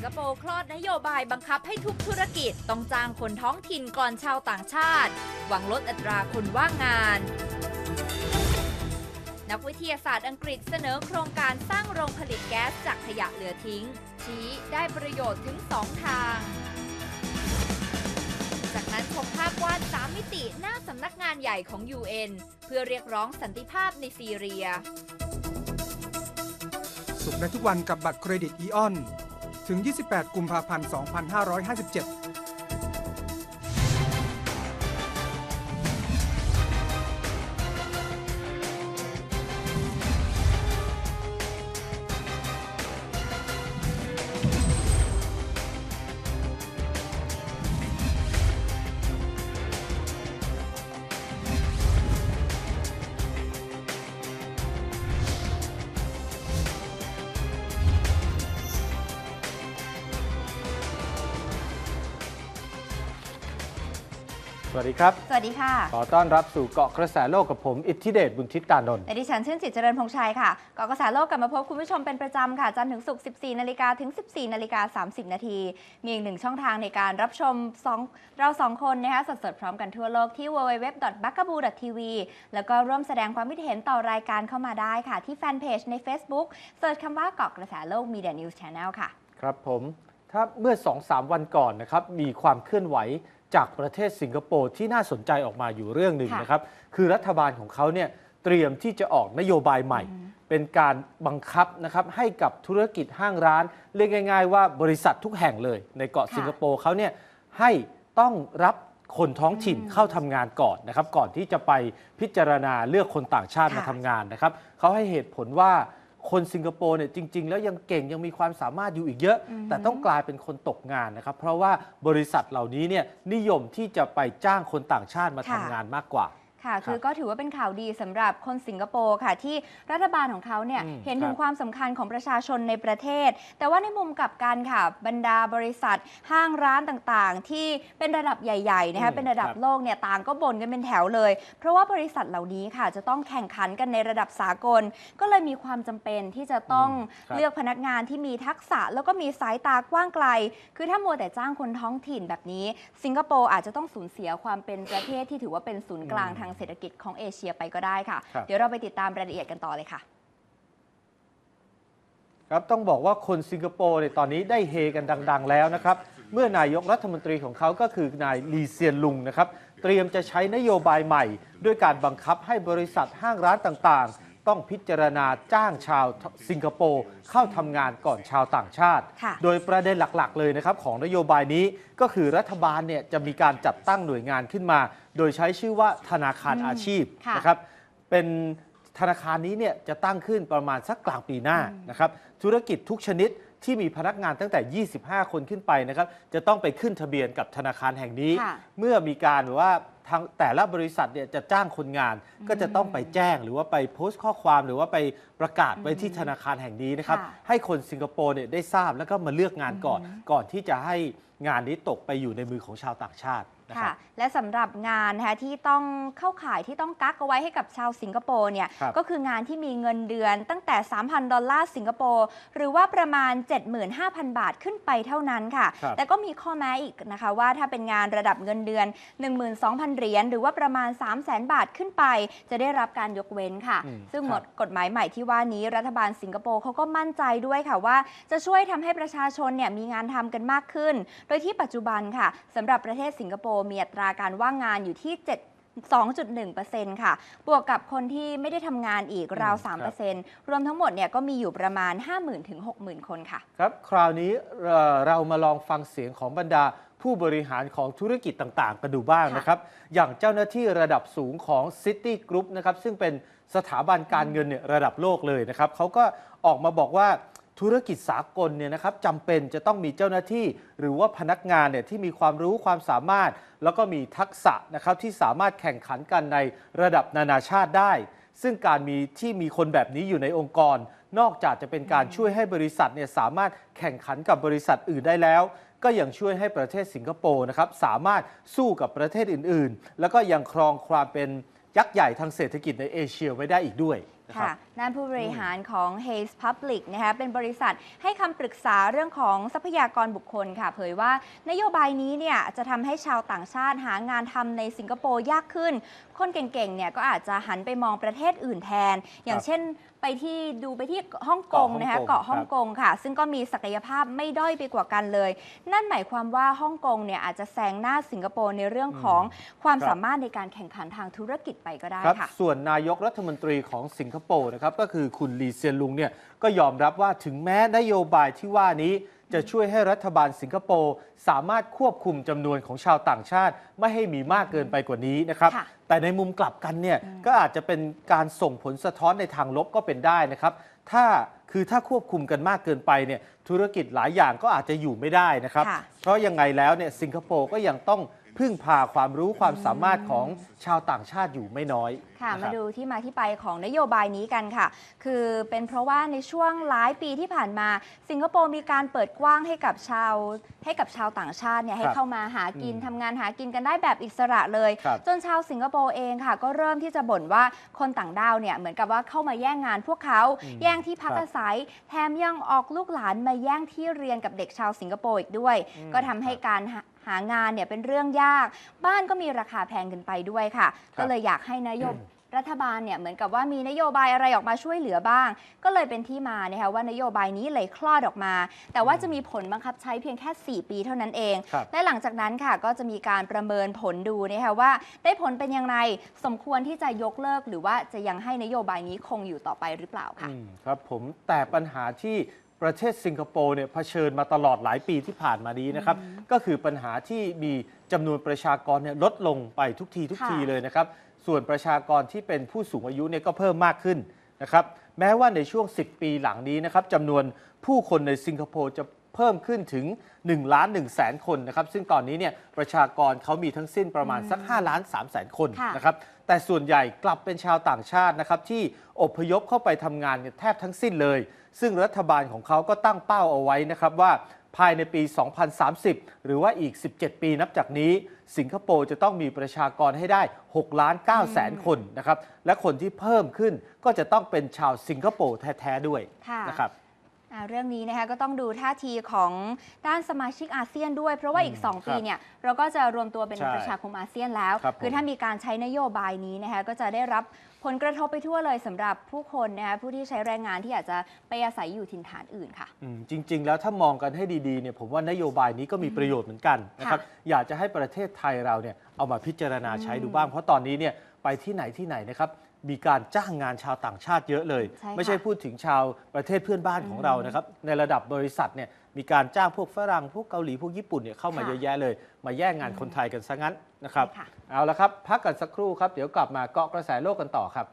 งคโปร์คลอดนโยบายบังคับให้ทุกธุรกิจต้องจ้างคนท้องถิ่นก่อนชาวต่างชาติ หวังลดอัตราคนว่างงาน นักวิทยาศาสตร์อังกฤษเสนอโครงการสร้างโรงผลิตแก๊สจากขยะเหลือทิ้ง ชี้ได้ประโยชน์ถึง 2 ทาง จากนั้นชมภาพวาด3มิติหน้าสำนักงานใหญ่ของ UN เพื่อเรียกร้องสันติภาพในซีเรียสุขในทุกวันกับบัตรเครดิตอีออน ถึง 28 กุมภาพันธ์ 2557 สวัสดีครับ สวัสดีค่ะ ขอต้อนรับสู่เกาะกระแสโลกกับผม อิทธิเดชบุญทิตตานนท์และดิฉันชื่นจิตเจริญพงษ์ชัยค่ะ เกาะกระแสโลกกลับมาพบคุณผู้ชมเป็นประจำค่ะ จันทร์ถึงศุกร์ 14 นาฬิกาถึง 14 นาฬิกา 30 นาที มีอีกหนึ่งช่องทางในการรับชมสองเราสองคนนะคะสดๆพร้อมกันทั่วโลกที่ www.bakaboo.tv แล้วก็ร่วมแสดงความคิดเห็นต่อรายการเข้ามาได้ค่ะ ที่แฟนเพจใน Facebook เสิร์ชคำว่าเกาะกระแสโลก Media News Channel ค่ะ ครับผม ถ้าเมื่อ 2-3 วันก่อนนะครับ มีความเคลื่อนไหว จากประเทศสิงคโปร์ที่น่าสนใจออกมาอยู่เรื่องหนึ่งค่ะนะครับ คือรัฐบาลของเขาเนี่ยเตรียมที่จะออกนโยบายใหม่ เป็นการบังคับนะครับให้กับธุรกิจห้างร้าน เรียกง่าย ๆ ว่าบริษัททุกแห่งเลย ในเกาะค่ะ สิงคโปร์เขาเนี่ยให้ต้องรับคนท้องถิ่นเข้าทำงานก่อนนะครับ ก่อนที่จะไปพิจารณาเลือกคนต่างชาติค่ะมาทำงานนะครับเขาให้เหตุผลว่า คนสิงคโปร์เนี่ยจริง ๆ แล้วยังเก่งยังมีความสามารถอยู่อีกเยอะ แต่ต้องกลายเป็นคนตกงานนะครับ เพราะว่าบริษัทเหล่านี้เนี่ยนิยมที่จะไปจ้างคนต่างชาติมาค่ะทำงานมากกว่า ค่ะ คือก็ถือว่าเป็นข่าวดีสำหรับคนสิงคโปร์ค่ะ ที่รัฐบาลของเขาเนี่ยอืมเห็นถึคงรับความสำคัญของประชาชนในประเทศ แต่ว่าในมุมกลับกันค่ะ บรรดาบริษัท ห้างร้านต่างๆ ที่เป็นระดับใหญ่ๆนะคะอืมเป็นระดับครับโลกเนี่ยต่างก็บ่นกันเป็นแถวเลย เพราะว่าบริษัทเหล่านี้ค่ะ จะต้องแข่งขันกันในระดับสากล ก็เลยมีความจำเป็นที่จะต้องครับเลือกพนักงานที่มีทักษะแล้วก็มีสายตากว้างไกล คือถ้ามัวแต่จ้างคนท้องถิ่นแบบนี้ สิงคโปร์อาจจะต้องสูญเสียความเป็นประเทศที่ถือว่าเป็นศูนย์กลางอืมทางเศรษฐกิจของเอเชียไปก็ได้ค่ะครับเดี๋ยวเราไปติดตามรายละเอียดกันต่อเลยค่ะ ครับต้องบอกว่าคนสิงคโปร์เนี่ยตอนนี้ได้เฮกันดัง ๆ แล้วนะครับ เมื่อนายกรัฐมนตรีของเขาก็คือนายลีเซียนลุงนะครับ เตรียมจะใช้นโยบายใหม่ ด้วยการบังคับให้บริษัทห้างร้านต่างๆ ต้องพิจารณาจ้างชาวสิงคโปร์เข้าทำงานก่อนชาวต่างชาติ ค่ะ โดยประเด็นหลักๆ เลยนะครับของนโยบายนี้ก็คือรัฐบาลเนี่ยจะมีการจัดตั้งหน่วยงานขึ้นมา โดยใช้ชื่อว่าธนาคารอาชีพค่ะ นะครับ เป็นธนาคารนี้เนี่ยจะตั้งขึ้นประมาณสักกลางปีหน้านะครับ ธุรกิจทุกชนิด ที่มีพนักงานตั้งแต่ 25 คนขึ้นไปนะครับ จะต้องไปขึ้นทะเบียนกับธนาคารแห่งนี้ ค่ะ เมื่อมีการแบบว่าทางแต่ละบริษัทเนี่ยจะจ้างคนงาน ก็จะต้องไปแจ้งหรือว่าไปโพสต์ข้อความหรือว่าไปประกาศไว้ที่ธนาคารแห่งนี้นะครับ ค่ะให้คนสิงคโปร์เนี่ยได้ทราบแล้วก็มาเลือกงานก่อน ก่อนที่จะให้งานนี้ตกไปอยู่ในมือของชาวต่างชาติ นะคค่ะรับและสำหรับงานนะคะที่ต้องเข้าข่ายที่ต้องกักเอาไว้ให้กับชาวสิงคโปร์เนี่ยครับก็คืองานที่มีเงินเดือนตั้งแต่ 3,000 ดอลลาร์สิงคโปร์หรือว่าประมาณ 75,000 บาทขึ้นไปเท่านั้นค่ะครับแต่ก็มีข้อแม้อีกนะคะว่าถ้าเป็นงานระดับเงินเดือน 12,000 เหรียญหรือว่าประมาณ 300,000 บาทขึ้นไป จะได้รับการยกเว้นค่ะอืมซึ่งครับหมดกฎหมายใหม่ที่ว่านี้รัฐบาลสิงคโปร์เขาก็มั่นใจด้วยค่ะว่า จะช่วยทำให้ประชาชนเนี่ยมีงานทำกันมากขึ้น โดยที่ปัจจุบันค่ะสำหรับประเทศสิงคโปร์มีอัตราการว่างงานอยู่ที่ 7 2.1%ค่ะ บวกกับคนที่ไม่ได้ทำงานอีกราวอืมครับ3%รวมทั้งหมดเนี่ยก็มีอยู่ประมาณ 50,000ถึง60,000 คนค่ะ ครับ คราวนี้เอ่อเรามาลองฟังเสียงของบรรดาผู้บริหารของธุรกิจต่างๆ กันดูบ้างค่ะนะครับ อย่างเจ้าหน้าที่ระดับสูงของ City Group นะครับ ซึ่งเป็นสถาบันการเงินเนี่ยระดับโลกเลยนะครับเขาก็ออกมาบอกว่า ธุรกิจสากลเนี่ยนะครับจำเป็นจะต้องมีเจ้าหน้าที่ หรือว่าพนักงานเนี่ยที่มีความรู้ความสามารถ แล้วก็มีทักษะนะครับที่สามารถแข่งขันกันในระดับนานาชาติได้ ซึ่งการมีที่มีคนแบบนี้อยู่ในองค์กร นอกจากจะเป็นการช่วยให้บริษัทเนี่ยสามารถแข่งขันกับบริษัทอื่นได้แล้ว ก็ยังช่วยให้ประเทศสิงคโปร์นะครับสามารถสู้กับประเทศอื่น ๆ แล้วก็ยังครองความเป็นยักษ์ใหญ่ทางเศรษฐกิจในเอเชียไว้ได้อีกด้วยนะครับ ด้านผู้บริหารของ Hays Public นะคะเป็นบริษัทให้คำปรึกษาเรื่องของทรัพยากรบุคคลค่ะ เผยว่านโยบายนี้เนี่ยจะทำให้ชาวต่างชาติหางานทำในสิงคโปร์ยากขึ้น คนเก่งๆเนี่ยก็อาจจะหันไปมองประเทศอื่นแทน อย่างเช่นไปที่ดูไปที่ฮ่องกงนะคะเกาะเกาะฮ่ฮ่อองงกกงงค่ะ ซึ่งก็มีศักยภาพไม่ด้อยไปกว่ากันเลย นั่นหมายความว่าฮ่องกงเนี่ยอาจจะแซงหน้าสิงคโปร์ในเรื่องของความครับสามารถในการแข่งขันทางธุรกิจไปก็ได้ครับค่ะส่วนนายกรัฐมนตรีของสิงคโปร์นะครับก็คือคุณลีเซียนลุงเนี่ยก็ยอมรับว่าถึงแม้นโยบายที่ว่านี้จะช่วยให้รัฐบาลสิงคโปร์สามารถควบคุมจำนวนของชาวต่างชาติ ไม่ให้มีมากเกินไปกว่านี้นะครับค่ะแต่ในมุมกลับกันเนี่ยก็อาจจะเป็นการส่งผลสะท้อนในทางลบก็เป็นได้นะครับ ถ้าคือถ้าควบคุมกันมากเกินไปเนี่ยธุรกิจหลายอย่างก็อาจจะอยู่ไม่ได้นะครับค่ะเพราะยังไงแล้วเนี่ยสิงคโปร์ก็ยังต้อง พึ่งพาความรู้ความสามารถของชาวต่างชาติอยู่ไม่น้อยค่ะนรับมาดูที่มาที่ไปของนโยบายนี้กันค่ะ คือเป็นเพราะว่าในช่วงหลายปีที่ผ่านมา สิงคโปร์มีการเปิดกว้างให้กับชาวให้กับชาวต่างชาติเนี่ยให้ครับเข้ามาหากินอืมทำงานหากินกันได้แบบอิสระเลยครับจนชาวสิงคโปร์เองค่ะ ก็เริ่มที่จะบ่นว่าคนต่างด้าวเนี่ยเหมือนกับว่าเข้ามาแย่งงานพวกเขาอืมแย่งที่พักครับอาศัย แถมยังออกลูกหลานมาแย่งที่เรียนกับเด็กชาวสิงคโปร์อีกด้วยอืมก็ทำให้การหาหางานเนี่ยเป็นเรื่องยาก บ้านก็มีราคาแพงกันไปด้วยค่ะ ก็เลยอยากให้นายกรัฐบาลเนี่ยเหมือนกับว่ามีนโยบายอะไรออกมาช่วยเหลือบ้าง ก็เลยเป็นที่มานะคะว่านโยบายนี้เลยคลอดออกมา แต่ว่าจะมีผลบังคับใช้เพียงแค่ 4 ปีเท่านั้นเองครับและหลังจากนั้นค่ะก็จะมีการประเมินผลดูนะคะว่า ได้ผลเป็นอย่างไรสมควรที่จะยกเลิก หรือว่าจะยังให้นโยบายนี้คงอยู่ต่อไปหรือเปล่าค่ะอืมครับผมแต่ปัญหาที่ ประเทศสิงคโปร์เนี่ยเผชิญมาตลอดหลายปีที่ผ่านมานี้นะครับ ก็คือปัญหาที่มีจำนวนประชากรเนี่ยลดลงไปทุกทีทุกค่ะทีเลยนะครับ ส่วนประชากรที่เป็นผู้สูงอายุเนี่ยก็เพิ่มมากขึ้นนะครับ แม้ว่าในช่วง 10 ปีหลังนี้นะครับจำนวนผู้คนในสิงคโปร์จะ เพิ่มขึ้นถึง1ล้าน1แสนคนนะครับ ซึ่งตอนนี้เนี่ยประชากรเขามีทั้งสิ้นประมาณสัก5ล้าน3แสนคนค่ะนะครับ แต่ส่วนใหญ่กลับเป็นชาวต่างชาตินะครับที่อพยพเข้าไปทำงานเนี่ยแทบทั้งสิ้นเลย ซึ่งรัฐบาลของเขาก็ตั้งเป้าเอาไว้นะครับว่าภายในปี 2030 หรือว่าอีก 17 ปีนับจากนี้ สิงคโปร์จะต้องมีประชากรให้ได้ 6 ล้าน9แสนคนนะครับ และคนที่เพิ่มขึ้นก็จะต้องเป็นชาวสิงคโปร์แท้ ๆ ด้วยค่ะนะครับอ่า เรื่องนี้นะคะก็ต้องดูท่าทีของด้านสมาชิกอาเซียนด้วย เพราะว่าอีกอืม2ปีเนี่ยเราก็จะรวมตัวเป็นใช่ประชาคมอาเซียนแล้วครับผมอถ้ามีการใช้นโยบายนี้นะคะก็จะได้รับผลกระทบไปทั่วเลยสำหรับผู้คนนะคะผู้ที่ใช้แรงงานที่อาจจะไปอาศัยอยู่ถิ่นฐานอื่นค่ะอืมจริง ๆ แล้วถ้ามองกันให้ดีๆเนี่ยผมว่านโยบายนี้ก็มีประโยชน์เหมือนกันนะครับอยากจะให้ประเทศไทยเราเนี่ยเอามาพิจารณาใช้ดูบ้าง เพราะตอนนี้เนี่ยไปที่ไหนที่ไหนนะครับ มีการจ้างงานชาวต่างชาติเยอะเลย ใช่ค่ะ ไม่ใช่พูดถึงชาวประเทศเพื่อนบ้านของเรานะครับ ในระดับบริษัทเนี่ยมีการจ้างพวกฝรั่งพวกเกาหลีพวกญี่ปุ่นเนี่ยเข้ามาค่ะเยอะแยะเลย มาแย่งงานคนไทยกันซะงั้นนะครับ ใช่ค่ะ เอาละครับ พักกันสักครู่ครับ เดี๋ยวกลับมาเกาะกระแสโลกกันต่อครับ